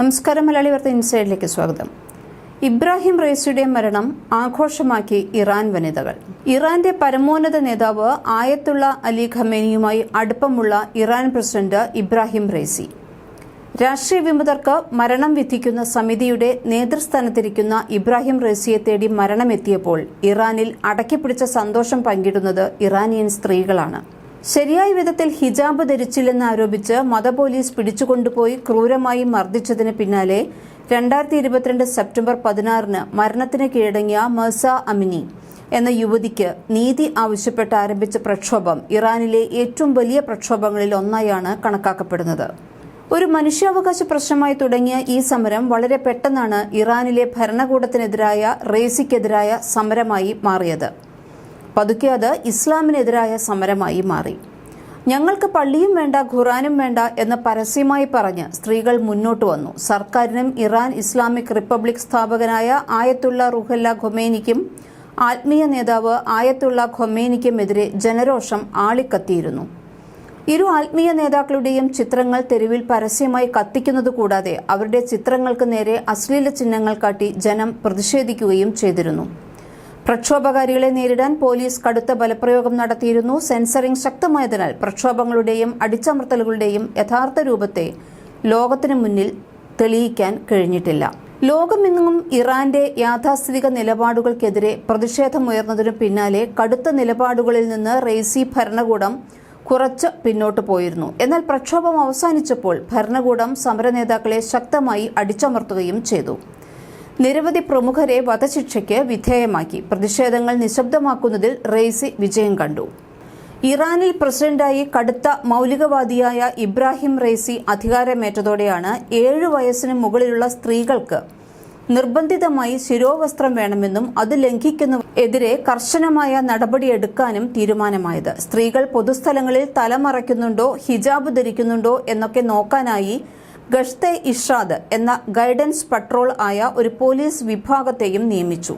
നമസ്കാരം മലയാളി വാർത്ത ഇൻസൈഡിലേക്ക് സ്വാഗതം. ഇബ്രാഹിം റൈസിയുടെ മരണം ആഘോഷമാക്കി ഇറാൻ വനിതകൾ. ഇറാന്റെ പരമോന്നത നേതാവ് ആയത്തുള്ള അലി ഖമേനിയുമായി അടുപ്പമുള്ള ഇറാൻ പ്രസിഡന്റ് ഇബ്രാഹിം റൈസി രാഷ്ട്രീയ വിമതർക്ക് മരണം വിധിക്കുന്ന സമിതിയുടെ നേതൃസ്ഥാനത്തിരിക്കുന്ന ഇബ്രാഹിം റൈസിയെ തേടി മരണമെത്തിയപ്പോൾ ഇറാനിൽ അടക്കിപ്പിടിച്ച സന്തോഷം പങ്കിടുന്നത് ഇറാനിയൻ സ്ത്രീകളാണ്. ശരിയായ വിധത്തിൽ ഹിജാബ് ധരിച്ചില്ലെന്ന് ആരോപിച്ച് മത പോലീസ് പിടിച്ചുകൊണ്ടുപോയി ക്രൂരമായി മർദ്ദിച്ചതിന് പിന്നാലെ രണ്ടായിരത്തി ഇരുപത്തിരണ്ട് സെപ്റ്റംബർ പതിനാറിന് മരണത്തിന് കീഴടങ്ങിയ മർസ അമിനി എന്ന യുവതിക്ക് നീതി ആവശ്യപ്പെട്ട് ആരംഭിച്ച പ്രക്ഷോഭം ഇറാനിലെ ഏറ്റവും വലിയ പ്രക്ഷോഭങ്ങളിൽ ഒന്നായാണ് കണക്കാക്കപ്പെടുന്നത്. ഒരു മനുഷ്യാവകാശ പ്രശ്നമായി തുടങ്ങിയ ഈ സമരം വളരെ പെട്ടെന്നാണ് ഇറാനിലെ ഭരണകൂടത്തിനെതിരായ റേസിക്കെതിരായ സമരമായി മാറിയത്. പതുക്കെ അത് ഇസ്ലാമിനെതിരായ സമരമായി മാറി. ഞങ്ങൾക്ക് പള്ളിയും വേണ്ട ഖുറാനും വേണ്ട എന്ന് പരസ്യമായി പറഞ്ഞ് സ്ത്രീകൾ മുന്നോട്ട് വന്നു. സർക്കാരിനും ഇറാൻ ഇസ്ലാമിക് റിപ്പബ്ലിക് സ്ഥാപകനായ ആയത്തുള്ള റുഹല്ല ഖൊമേനിക്കും ആത്മീയ നേതാവ് ആയത്തുള്ള ഖൊമേനിക്കുമെതിരെ ജനരോഷം ആളിക്കത്തിയിരുന്നു. ഇരു ആത്മീയ നേതാക്കളുടെയും ചിത്രങ്ങൾ തെരുവിൽ പരസ്യമായി കത്തിക്കുന്നത് കൂടാതെ അവരുടെ ചിത്രങ്ങൾക്ക് നേരെ അശ്ലീല ചിഹ്നങ്ങൾ കാട്ടി ജനം പ്രതിഷേധിക്കുകയും ചെയ്തിരുന്നു. പ്രക്ഷോഭകാരികളെ നേരിടാൻ പോലീസ് കടുത്ത ബലപ്രയോഗം നടത്തിയിരുന്നു. സെൻസറിംഗ് ശക്തമായതിനാൽ പ്രക്ഷോഭങ്ങളുടെയും അടിച്ചമർത്തലുകളുടെയും യഥാർത്ഥ രൂപത്തെ ലോകത്തിനു മുന്നിൽ തെളിയിക്കാൻ കഴിഞ്ഞിട്ടില്ല. ലോകമെങ്ങും ഇറാന്റെ യാഥാസ്ഥിതിക നിലപാടുകൾക്കെതിരെ പ്രതിഷേധമുയർന്നതിനു പിന്നാലെ കടുത്ത നിലപാടുകളിൽ നിന്ന് റെയ്സി ഭരണകൂടം കുറച്ച് പിന്നോട്ട് പോയിരുന്നു. എന്നാൽ പ്രക്ഷോഭം അവസാനിച്ചപ്പോൾ ഭരണകൂടം സമരനേതാക്കളെ ശക്തമായി അടിച്ചമർത്തുകയും ചെയ്തു. നിരവധി പ്രമുഖരെ വധശിക്ഷയ്ക്ക് വിധേയമാക്കി. പ്രതിഷേധങ്ങൾ നിശബ്ദമാക്കുന്നതിൽ റെയ്സി വിജയം കണ്ടു. ഇറാനിൽ പ്രസിഡന്റായി കടുത്ത മൗലികവാദിയായ ഇബ്രാഹിം റെയ്സി അധികാരമേറ്റതോടെയാണ് ഏഴ് വയസ്സിന് മുകളിലുള്ള സ്ത്രീകൾക്ക് നിർബന്ധിതമായി ശിരോവസ്ത്രം വേണമെന്നും അത് ലംഘിക്കുന്നവർക്കെതിരെ കർശനമായ നടപടിയെടുക്കാനും തീരുമാനമായത്. സ്ത്രീകൾ പൊതുസ്ഥലങ്ങളിൽ തലമറയ്ക്കുന്നുണ്ടോ ഹിജാബ് ധരിക്കുന്നുണ്ടോ എന്നൊക്കെ നോക്കാനായി ഗഷ്തെ ഇഷാദ് എന്ന ഗൈഡൻസ് പട്രോൾ ആയ ഒരു പോലീസ് വിഭാഗത്തെയും നിയമിച്ചു.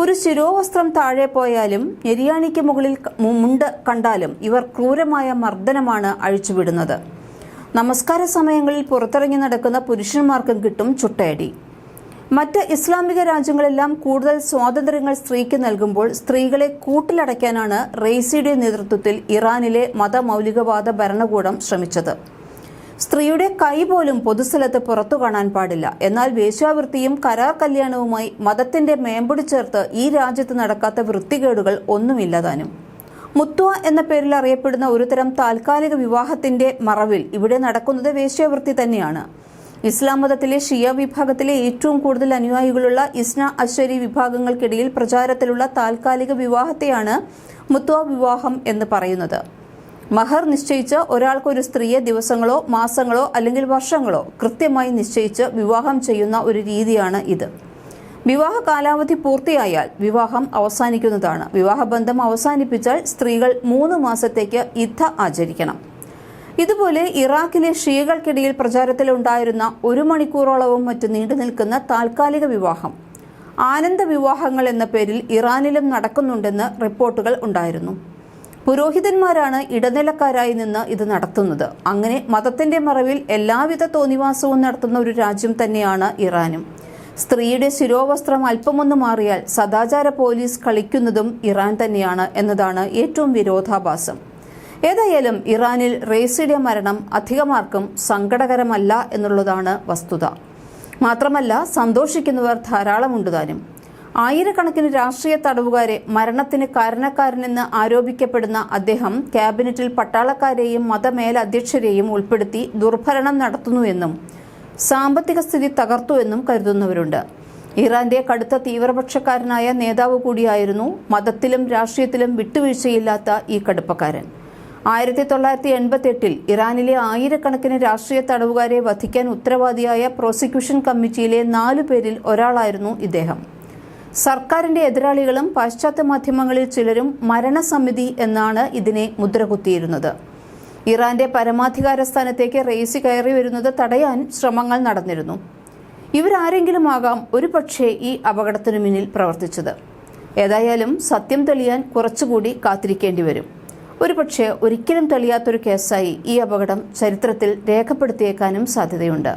ഒരു ശിരോവസ്ത്രം താഴെ പോയാലും ഞെരിയാണിക്ക് മുകളിൽ മുണ്ട് കണ്ടാലും ഇവർ ക്രൂരമായ മർദ്ദനമാണ് അഴിച്ചുവിടുന്നത്. നമസ്കാര സമയങ്ങളിൽ പുറത്തിറങ്ങി നടക്കുന്ന പുരുഷന്മാർക്കും കിട്ടും ചുട്ടയടി. മറ്റ് ഇസ്ലാമിക രാജ്യങ്ങളെല്ലാം കൂടുതൽ സ്വാതന്ത്ര്യങ്ങൾ സ്ത്രീക്ക് നൽകുമ്പോൾ സ്ത്രീകളെ കൂട്ടിലടയ്ക്കാനാണ് റെയ്സിയുടെ നേതൃത്വത്തിൽ ഇറാനിലെ മതമൗലികവാദ ഭരണകൂടം ശ്രമിച്ചത്. സ്ത്രീയുടെ കൈ പോലും പൊതുസ്ഥലത്ത് പുറത്തു കാണാൻ പാടില്ല. എന്നാൽ വേശ്യാവൃത്തിയും കരാർ കല്യാണവുമായി മതത്തിന്റെ മേമ്പൊടി ചേർത്ത് ഈ രാജ്യത്ത് നടക്കാത്ത വൃത്തികേടുകൾ ഒന്നുമില്ലതാനും മുത്തുവ എന്ന പേരിൽ അറിയപ്പെടുന്ന ഒരുതരം താൽക്കാലിക വിവാഹത്തിന്റെ മറവിൽ ഇവിടെ നടക്കുന്നത് വേശ്യാവൃത്തി തന്നെയാണ്. ഇസ്ലാം മതത്തിലെ ഷിയ വിഭാഗത്തിലെ ഏറ്റവും കൂടുതൽ അനുയായികളുള്ള ഇസ്ന അശ്വരി വിഭാഗങ്ങൾക്കിടയിൽ പ്രചാരത്തിലുള്ള താൽക്കാലിക വിവാഹത്തെയാണ് മുത്തുവ വിവാഹം എന്ന് പറയുന്നത്. മഹർ നിശ്ചയിച്ച് ഒരാൾക്ക് ഒരു സ്ത്രീയെ ദിവസങ്ങളോ മാസങ്ങളോ അല്ലെങ്കിൽ വർഷങ്ങളോ കൃത്യമായി നിശ്ചയിച്ച് വിവാഹം ചെയ്യുന്ന ഒരു രീതിയാണ് ഇത്. വിവാഹ കാലാവധി പൂർത്തിയായാൽ വിവാഹം അവസാനിക്കുന്നതാണ്. വിവാഹബന്ധം അവസാനിപ്പിച്ചാൽ സ്ത്രീകൾ മൂന്ന് മാസത്തേക്ക് യുദ്ധ ആചരിക്കണം. ഇതുപോലെ ഇറാഖിലെ ഷിയകൾക്കിടയിൽ പ്രചാരത്തിലുണ്ടായിരുന്ന ഒരു മണിക്കൂറോളവും മറ്റു നീണ്ടു നിൽക്കുന്ന താൽക്കാലിക വിവാഹം ആനന്ദ വിവാഹങ്ങൾ എന്ന പേരിൽ ഇറാനിലും നടക്കുന്നുണ്ടെന്ന് റിപ്പോർട്ടുകൾ ഉണ്ടായിരുന്നു. പുരോഹിതന്മാരാണ് ഇടനിലക്കാരായി നിന്ന് ഇത് നടത്തുന്നത്. അങ്ങനെ മതത്തിന്റെ മറവിൽ എല്ലാവിധ തോന്നിവാസവും നടത്തുന്ന ഒരു രാജ്യം തന്നെയാണ് ഇറാനും. സ്ത്രീയുടെ ശിരോവസ്ത്രം അല്പമൊന്നു മാറിയാൽ സദാചാര പോലീസ് കളിക്കുന്നതും ഇറാൻ തന്നെയാണ് എന്നതാണ് ഏറ്റവും വിരോധാഭാസം. ഏതായാലും ഇറാനിൽ റേസിയുടെ മരണം അധികമാർക്കും സങ്കടകരമല്ല എന്നുള്ളതാണ് വസ്തുത. മാത്രമല്ല സന്തോഷിക്കുന്നവർ ധാരാളമുണ്ട് താനും. ആയിരക്കണക്കിന് രാഷ്ട്രീയ തടവുകാരെ മരണത്തിന് കാരണക്കാരനെന്ന് ആരോപിക്കപ്പെടുന്ന അദ്ദേഹം ക്യാബിനറ്റിൽ പട്ടാളക്കാരെയും മതമേലധ്യക്ഷരെയും ഉൾപ്പെടുത്തി ദുർഭരണം നടത്തുന്നുവെന്നും സാമ്പത്തിക സ്ഥിതി തകർത്തുവെന്നും കരുതുന്നവരുണ്ട്. ഇറാന്റെ കടുത്ത തീവ്രപക്ഷക്കാരനായ നേതാവ് കൂടിയായിരുന്നു മതത്തിലും രാഷ്ട്രീയത്തിലും വിട്ടുവീഴ്ചയില്ലാത്ത ഈ കടുപ്പക്കാരൻ. ആയിരത്തി തൊള്ളായിരത്തി എൺപത്തി എട്ടിൽ ഇറാനിലെ ആയിരക്കണക്കിന് രാഷ്ട്രീയ തടവുകാരെ വധിക്കാൻ ഉത്തരവാദിയായ പ്രോസിക്യൂഷൻ കമ്മിറ്റിയിലെ നാലു പേരിൽ ഒരാളായിരുന്നു ഇദ്ദേഹം. സർക്കാരിന്റെ എതിരാളികളും പാശ്ചാത്യ മാധ്യമങ്ങളിൽ ചിലരും മരണസമിതി എന്നാണ് ഇതിനെ മുദ്രകുത്തിയിരുന്നത്. ഇറാന്റെ പരമാധികാര സ്ഥാനത്തേക്ക് റേസി കയറി വരുന്നത് തടയാൻ ശ്രമങ്ങൾ നടന്നിരുന്നു. ഇവരാരെങ്കിലും ആകാം ഒരുപക്ഷെ ഈ അപകടത്തിനു മുന്നിൽ പ്രവർത്തിച്ചത്. ഏതായാലും സത്യം തെളിയാൻ കുറച്ചുകൂടി കാത്തിരിക്കേണ്ടി വരും. ഒരുപക്ഷെ ഒരിക്കലും തെളിയാത്തൊരു കേസായി ഈ അപകടം ചരിത്രത്തിൽ രേഖപ്പെടുത്തിയേക്കാനും സാധ്യതയുണ്ട്.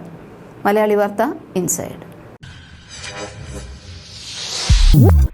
മലയാളി വാർത്ത ഇൻസൈഡ്. Whoop.